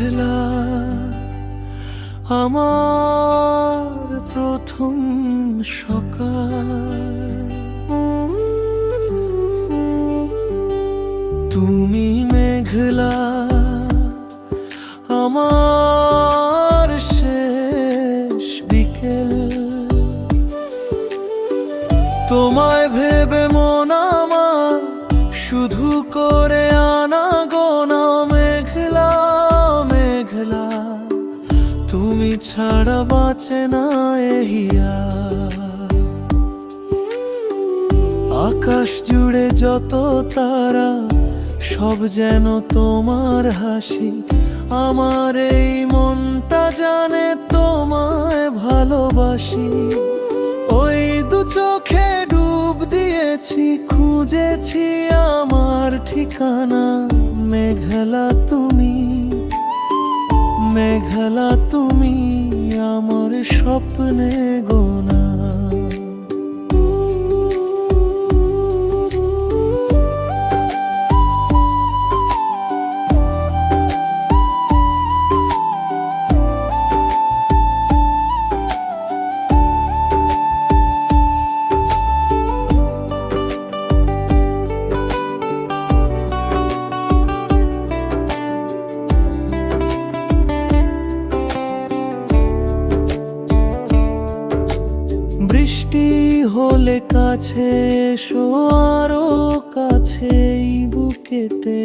মেঘলা আমার প্রথম সকাল। তুমি মেঘলা আমার শেষ বিকেল। তোমায় ভেবে মন আমার শুধু করে তুমি ছাড়া বাঁচে না এহিয়া আকাশ জুড়ে যত তারা, সব যেন তোমার হাসি। আমার এই মনটা জানে তোমায় ভালোবাসি। ওই দু চোখে ডুব দিয়েছি, খুঁজেছি আমার ঠিকানা, মেঘলা তুমি। স্বপ্নে হলে কাছে, এসো আরও কাছে বুকেতে।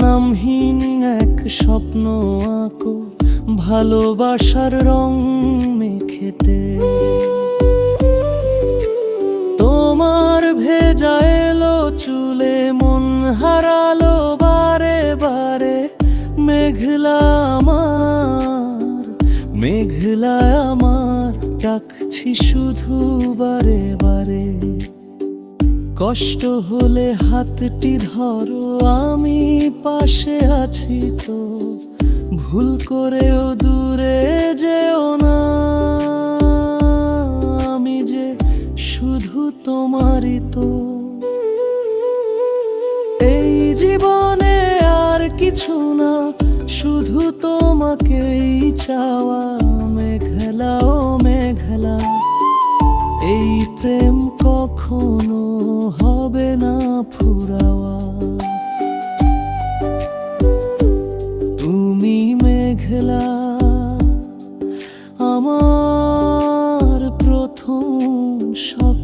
নামহীন এক স্বপ্ন আঁকো ভালোবাসার রং মেখেতে। তোমার ভেজা এলো চুলে, মন হারালো বারে বারে। মেঘলা আমার মেঘলা আমার। ডাকছি শুধু বারে বারে। কষ্ট হলে হাতটি ধরো, আমি পাশে আছি তো। ভুল করেও দূরে যেও না। আমি যে শুধু তোমারই তো। এই জীবনে আর কিছু না, শুধু তোমাকেই চাওয়া।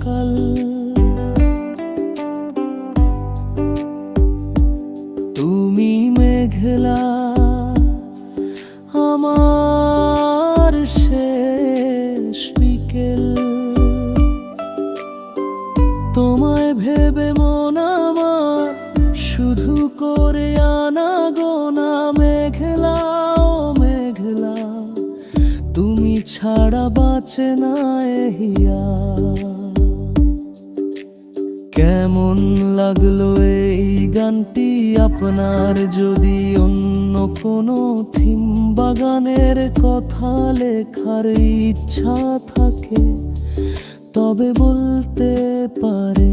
সকাল। তুমি মেঘলা, আমার শেষ বিকেল। তোমায় ভেবে মন আমার শুধু করে আনা গোনা মেঘলা ও মেঘলা। তুমি ছাড়া বাঁচে না এহিয়া কেমন লাগল এই গানটি? আপনার যদি অন্য কোনো থিম বাগানের কথা লেখার ইচ্ছা থাকে, তবে বলতে পারে